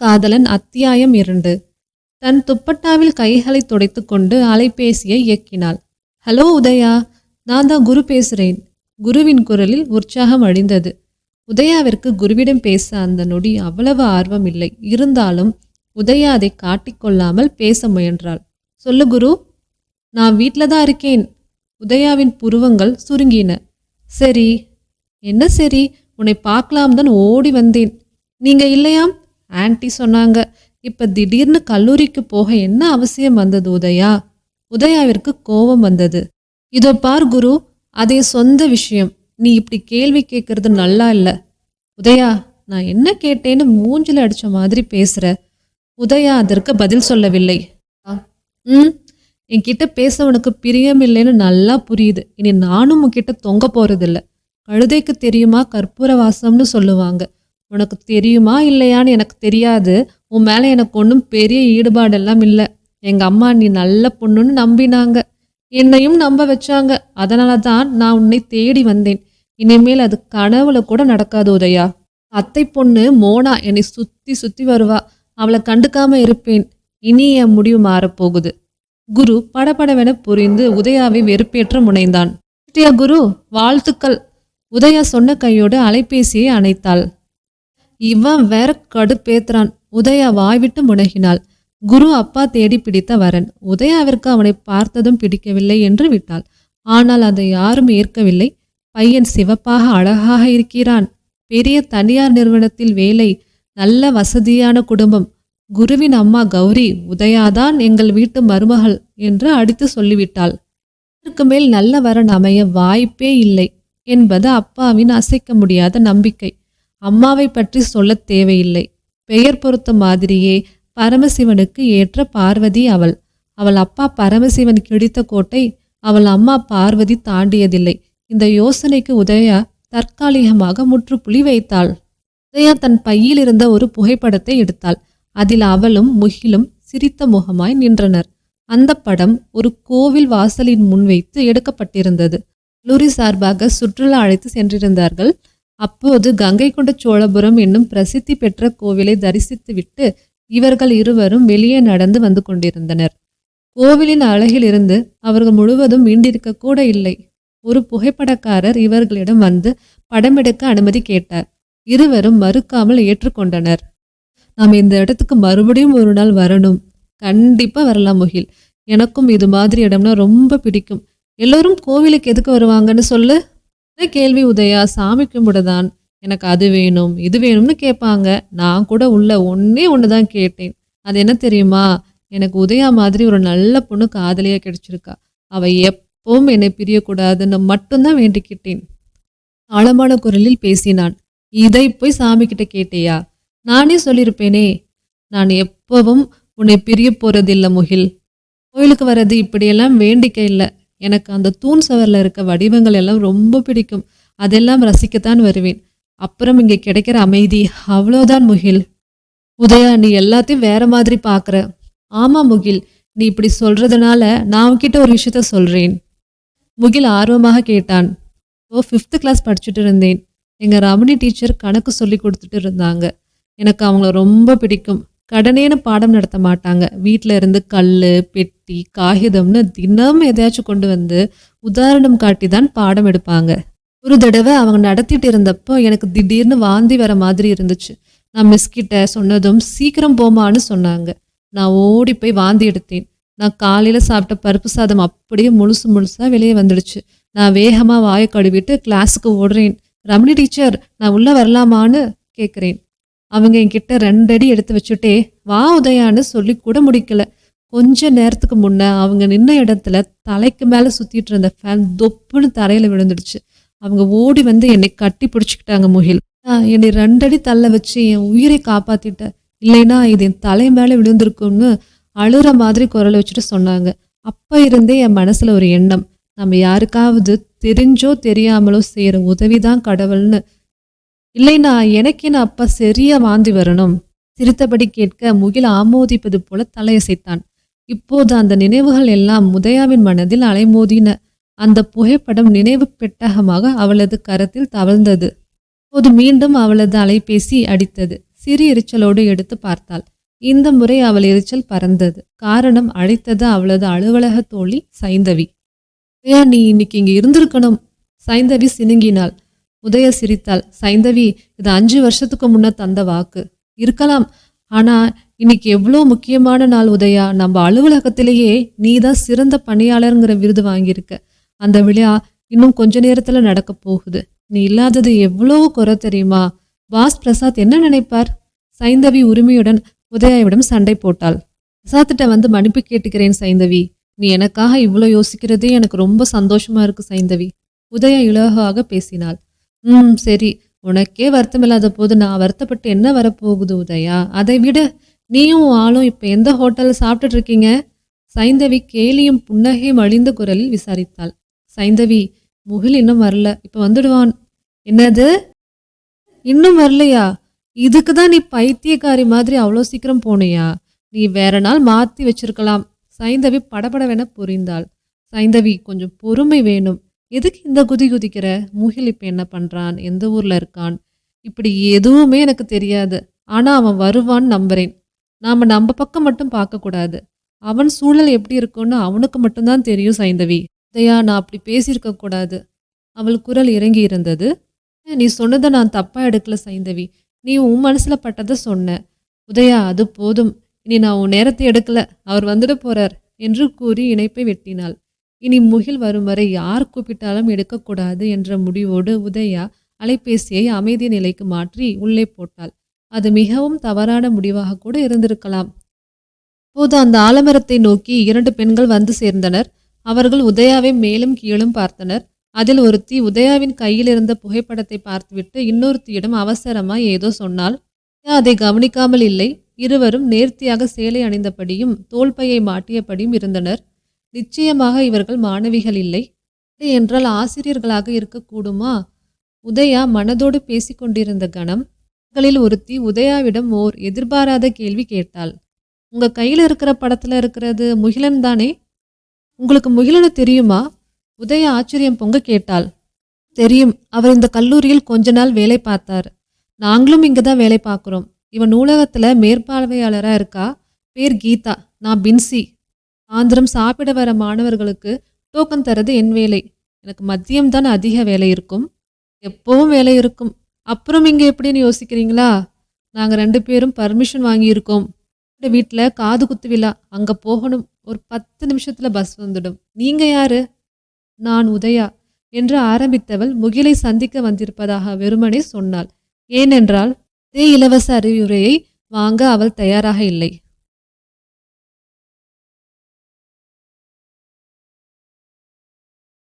காதலன் அத்தியாயம் இரண்டு. தன் துப்பட்டாவில் கைகளை துடைத்து கொண்டு அலைபேசியை இயக்கினாள். ஹலோ உதயா நான் தான் குரு பேசுகிறேன் குருவின் குரலில் உற்சாகம் அழிந்தது. உதயாவிற்கு குருவிடம் பேச அந்த நொடி அவ்வளவு ஆர்வம் இல்லை இருந்தாலும் உதயா அதை காட்டிக்கொள்ளாமல் பேச முயன்றாள். சொல்லு குரு நான் வீட்டில் தான் இருக்கேன். உதயாவின் புருவங்கள் சுருங்கின. சரி. என்ன சரி? உன்னை பார்க்கலாம் தான் ஓடி வந்தேன். நீங்க இல்லையாம்? ஆன்ட்டி சொன்னாங்க இப்ப திடீர்னு கல்லூரிக்கு போக என்ன அவசியம் வந்தது உதயா? உதயாவிற்கு கோபம் வந்தது. இதோ பார் குரு அதே சொந்த விஷயம். நீ இப்படி கேள்வி கேட்கறது நல்லா இல்லை. உதயா நான் என்ன கேட்டேன்னு மூஞ்சில அடிச்ச மாதிரி பேசுற. உதயா அதற்கு பதில் சொல்லவில்லை. ம் என்கிட்ட பேச உனக்கு பிரியம் இல்லைன்னு நல்லா புரியுது. இனி நானும் உன்கிட்ட தொங்க போறதில்ல. கழுதைக்கு தெரியுமா கற்பூர வாசம்னு சொல்லுவாங்க. உனக்கு தெரியுமா இல்லையான்னு எனக்கு தெரியாது. உன் மேலே எனக்கு ஒன்றும் பெரிய ஈடுபாடெல்லாம் இல்லை. எங்கள் அம்மா நீ நல்ல பொண்ணுன்னு நம்பினாங்க. என்னையும் நம்ப வச்சாங்க. அதனால தான் நான் உன்னை தேடி வந்தேன். இனிமேல் அது கனவுல கூட நடக்காது உதயா. அத்தை பொண்ணு மோனா என்னை சுற்றி சுற்றி வருவா. அவளை கண்டுக்காம இருப்பேன். இனி என் முடிவு மாறப்போகுது. குரு படபடவென புரிந்து உதயாவை வெறுப்பேற்ற முனைந்தான். "சிட்டியா குரு வாழ்த்துக்கள். உதயா சொன்ன கையோடு அலைபேசியை அணைத்தாள். இவன் வேற கடுப்பேத்துறான். உதயா வாய்விட்டு முனகினாள். குரு அப்பா தேடி பிடித்த வரன். உதயாவிற்கு அவனை பார்த்ததும் பிடிக்கவில்லை என்று விட்டாள். ஆனால் அதை யாரும் ஏற்கவில்லை. பையன் சிவப்பாக அழகாக இருக்கிறான். பெரிய தனியார் நிறுவனத்தில் வேலை நல்ல வசதியான குடும்பம். குருவின் அம்மா கௌரி உதயாதான் எங்கள் வீட்டு மருமகள் என்று அடித்து சொல்லிவிட்டாள். இதற்கு மேல் நல்ல வரன் அமைய வாய்ப்பே இல்லை என்பது அப்பாவின் அசைக்க முடியாத நம்பிக்கை. அம்மாவை பற்றி சொல்லத் தேவையில்லை. பெயர் பொறுத்த மாதிரியே பரமசிவனுக்கு ஏற்ற பார்வதி அவள். அவள் அப்பா பரமசிவன் கிழித்த கோட்டை அவள் அம்மா பார்வதி தாண்டியதில்லை. இந்த யோசனைக்கு உதயா தற்காலிகமாக முற்றுப்புள்ளி வைத்தாள். உதயா தன் பையில் இருந்த ஒரு புகைப்படத்தை எடுத்தாள். அதில் அவளும் முகிலும் சிரித்த முகமாய் நின்றனர். அந்த படம் ஒரு கோவில் வாசலின் முன் வைத்து எடுக்கப்பட்டிருந்தது. கல்லூரி சார்பாக சுற்றுலா அழைத்து சென்றிருந்தார்கள். அப்போது கங்கை கொண்ட சோழபுரம் என்னும் பிரசித்தி பெற்ற கோவிலை தரிசித்துவிட்டு இவர்கள் இருவரும் வெளியே நடந்து வந்து கொண்டிருந்தனர். கோவிலின் அழகிலிருந்து அவர்கள் முழுவதும் மீண்டிருக்க கூட இல்லை. ஒரு புகைப்படக்காரர் இவர்களிடம் வந்து படமெடுக்க அனுமதி கேட்டார். இருவரும் மறுக்காமல் ஏற்றுக்கொண்டனர். நாம் இந்த இடத்துக்கு மறுபடியும் ஒரு நாள் வரணும். கண்டிப்பா வரலாம் முகில். எனக்கும் இது மாதிரி இடம்னா ரொம்ப பிடிக்கும். எல்லோரும் கோவிலுக்கு எதுக்கு வருவாங்கன்னு சொல்லு. என்ன கேள்வி உதயா சாமி கும்பிடதான் எனக்கு அது வேணும் இது வேணும்னு கேட்பாங்க. நான் கூட உள்ள ஒன்னே ஒன்று தான் கேட்டேன். அது என்ன தெரியுமா? எனக்கு உதயா மாதிரி ஒரு நல்ல பொண்ணு காதலியாக கிடைச்சிருக்கா. அவள் எப்பவும் என்னை பிரியக்கூடாதுன்னு மட்டும்தான் வேண்டிக்கிட்டேன். ஆழமான குரலில் பேசினான். இதை போய் சாமி கிட்ட கேட்டியா? நானே சொல்லியிருப்பேனே. நான் எப்பவும் உன்னை பிரிய போறதில்லை முகில். கோயிலுக்கு வர்றது இப்படியெல்லாம் வேண்டிக்க இல்லை. எனக்கு அந்த தூண் சவரில் இருக்க வடிவங்கள் எல்லாம் ரொம்ப பிடிக்கும். அதெல்லாம் ரசிக்கத்தான் வருவேன். அப்புறம் இங்கே கிடைக்கிற அமைதி அவ்வளோதான் முகில். உதயா நீ எல்லாத்தையும் வேற மாதிரி பார்க்குற ஆமாம் முகில் நீ இப்படி சொல்றதுனால நான் உன்கிட்ட ஒரு விஷயத்த சொல்றேன். முகில் ஆர்வமாக கேட்டான். ஓ ஃபிஃப்த்து கிளாஸ் படிச்சுட்டு இருந்தேன். எங்கள் ரமணி டீச்சர் கணக்கு சொல்லி கொடுத்துட்டு இருந்தாங்க. எனக்கு அவங்கள ரொம்ப பிடிக்கும். கடனேன்னு பாடம் நடத்த மாட்டாங்க. வீட்டில் இருந்து கல் பெட்டி காகிதம்னு தினம் எதையாச்சும் கொண்டு வந்து உதாரணம் காட்டி தான் பாடம் எடுப்பாங்க. ஒரு தடவை அவங்க நடத்திட்டு இருந்தப்போ எனக்கு திடீர்னு வாந்தி வர மாதிரி இருந்துச்சு. நான் மிஸ்கிட்ட சொன்னதும் சீக்கிரம் போமான்னு சொன்னாங்க. நான் ஓடி போய் வாந்தி எடுத்தேன். நான் காலையில் சாப்பிட்ட பருப்பு சாதம் அப்படியே முழுசு முழுசாக வெளியே வந்துடுச்சு. நான் வேகமாக வாயை கழுவிட்டு கிளாஸுக்கு ஓடுறேன். ரமணி டீச்சர் நான் உள்ளே வரலாமான்னு கேட்குறேன் அவங்க என்கிட்ட ரெண்டடி எடுத்து வச்சுட்டே வா உதயான்னு சொல்லி கூட முடிக்கல. கொஞ்ச நேரத்துக்கு முன்ன அவங்க நின்ன இடத்துல தலைக்கு மேலே சுத்திட்டு இருந்த ஃபேன் தொப்புன்னு தரையில விழுந்துடுச்சு. அவங்க ஓடி வந்து என்னை கட்டி பிடிச்சிக்கிட்டாங்க முகில். என்னை ரெண்டடி தள்ள வச்சு என் உயிரை காப்பாத்திட்ட. இல்லைன்னா இது என் தலை மேலே விழுந்திருக்கும்னு அழுற மாதிரி குரலை வச்சுட்டு சொன்னாங்க. அப்போ இருந்தே என் மனசுல ஒரு எண்ணம். நம்ம யாருக்காவது தெரிஞ்சோ தெரியாமலோ செய்யற உதவிதான் கடவுள்னு. இல்லைனா எனக்கேன்னு அப்பா சரியா வாந்தி வரணும். சிரித்தபடி கேட்க முகில் ஆமோதிப்பது போல தலையசைத்தான். இப்போது அந்த நினைவுகள் எல்லாம் முதையாவின் மனதில் அலைமோதின. அந்த புகைப்படம் நினைவு பெட்டகமாக அவளது கரத்தில் தவழ்ந்தது. இப்போது மீண்டும் அவளது அலைபேசி அடித்தது. சிறு எரிச்சலோடு எடுத்து பார்த்தாள். இந்த முறை அவள் எரிச்சல் பறந்தது. காரணம் அழைத்தது அவளது அலுவலக தோழி சைந்தவி. ஏன் நீ இன்னைக்கு இங்கே இருந்திருக்கணும்? சைந்தவி சினுங்கினாள். உதய சிரித்தாள் சைந்தவி இது அஞ்சு வருஷத்துக்கு முன்ன தந்த வாக்கு. இருக்கலாம். ஆனா இன்னைக்கு எவ்வளோ முக்கியமான நாள் உதயா. நம்ம அலுவலகத்திலேயே நீ தான் சிறந்த பணியாளருங்கிற விருது வாங்கியிருக்க. அந்த விழா இன்னும் கொஞ்ச நேரத்துல நடக்க போகுது. நீ இல்லாதது எவ்வளோ குறை தெரியுமா? பாஸ் பிரசாத் என்ன நினைப்பார்? சைந்தவி உரிமையுடன் உதயாவிடம் சண்டை போட்டாள். பிரசாத்திட்ட வந்து மன்னிப்பு கேட்டுக்கிறேன் சைந்தவி. நீ எனக்காக இவ்வளோ யோசிக்கிறதே எனக்கு ரொம்ப சந்தோஷமா இருக்கு சைந்தவி. உதயா இலகாக பேசினாள். ம் சரி. உனக்கே வருத்தமில்லாத போது நான் வருத்தப்பட்டு என்ன வரப்போகுது உதயா? அதை விட நீயும் உன் ஆளும் இப்போ எந்த ஹோட்டலில் சாப்பிட்டுட்டு இருக்கீங்க? சைந்தவி கேலியும் புன்னகையும் அழிந்த குரலில் விசாரித்தாள். சைந்தவி முகில் இன்னும் வரல. இப்போ வந்துடுவான். என்னது? இன்னும் வரலையா? இதுக்கு தான் நீ பைத்தியக்காரி மாதிரி அவ்வளோ சீக்கிரம் போனியா? நீ வேற நாள் மாற்றி வச்சிருக்கலாம். சைந்தவி படபடவென புரிந்தாள். சைந்தவி கொஞ்சம் பொறுமை வேணும். எதுக்கு இந்த குதி குதிக்கிற? முகில் இப்போ என்ன பண்ணுறான் எந்த ஊரில் இருக்கான்? இப்படி எதுவுமே எனக்கு தெரியாது. ஆனால் அவன் வருவான்னு நம்புறேன். நாம் நம்ம பக்கம் மட்டும் பார்க்கக்கூடாது அவன் சூழல் எப்படி இருக்குன்னு அவனுக்கு மட்டும்தான் தெரியும் சைந்தவி. உதயா நான் அப்படி பேசியிருக்க கூடாது. அவள் குரல் இறங்கி இருந்தது. நீ சொன்னதை நான் தப்பாக எடுக்கல சைந்தவி. நீ உன் மனசில் பட்டதை சொன்ன. உதயா அது போதும். இனி நான் உன் நேரத்தை எடுக்கல. அவர் வந்துட போறார் என்று கூறி இணைப்பை வெட்டினாள். இனி முகில் வரும் வரை யார் கூப்பிட்டாலும் எடுக்கக்கூடாது என்ற முடிவோடு உதயா அலைபேசியை அமைதி நிலைக்கு மாற்றி உள்ளே போட்டாள். அது மிகவும் தவறான முடிவாக கூட இருந்திருக்கலாம். போது அந்த ஆலமரத்தை நோக்கி இரண்டு பெண்கள் வந்து சேர்ந்தனர். அவர்கள் உதயாவை மேலும் கீழும் பார்த்தனர். அதில் ஒருத்தி உதயாவின் கையில் இருந்த புகைப்படத்தை பார்த்துவிட்டு இன்னொருத்தியிடம் அவசரமாய் ஏதோ சொன்னாள் அதை கவனிக்காமல் இல்லை? இருவரும் நேர்த்தியாக சேலை அணிந்தபடியும் தோல்பையை மாட்டியபடியும் இருந்தனர். நிச்சயமாக இவர்கள் மாணவிகள் இல்லை. என்றால் ஆசிரியர்களாக இருக்கக்கூடுமா? உதயா மனதோடு பேசிக்கொண்டிருந்த கணம் அவர்களில் ஒருத்தி உதயாவிடம் ஓர் எதிர்பாராத கேள்வி கேட்டாள். உங்க கையில் இருக்கிற படத்துல இருக்கிறது முகிலன் தானே? உங்களுக்கு முகிலனை தெரியுமா? உதயா ஆச்சரியம் பொங்க கேட்டாள். தெரியும். அவர் இந்த கல்லூரியில் கொஞ்ச நாள் வேலை பார்த்தார். நாங்களும் இங்கே தான் வேலை பார்க்குறோம். இவன் நூலகத்தில் மேற்பார்வையாளராக இருக்கா? பேர் கீதா. நான் பின்சி. சாயந்தரம் சாப்பிட வர மாணவர்களுக்கு டோக்கன் தரது என் வேலை. எனக்கு மதியம் தான் அதிக வேலை இருக்கும். எப்பவும் வேலை இருக்கும். அப்புறம் இங்கே எப்படின்னு யோசிக்கிறீங்களா? நாங்கள் ரெண்டு பேரும் பர்மிஷன் வாங்கியிருக்கோம். வீட்டில் காது குத்து விழா. அங்கே போகணும். ஒரு பத்து நிமிஷத்தில் பஸ் வந்துடும். நீங்கள் யாரு? நான் உதயா என்று ஆரம்பித்தவள் முகிலை சந்திக்க வந்திருப்பதாக வெறுமனே சொன்னாள். ஏனென்றால் இதே இலவச அறிவுரையை வாங்க அவள் தயாராக இல்லை.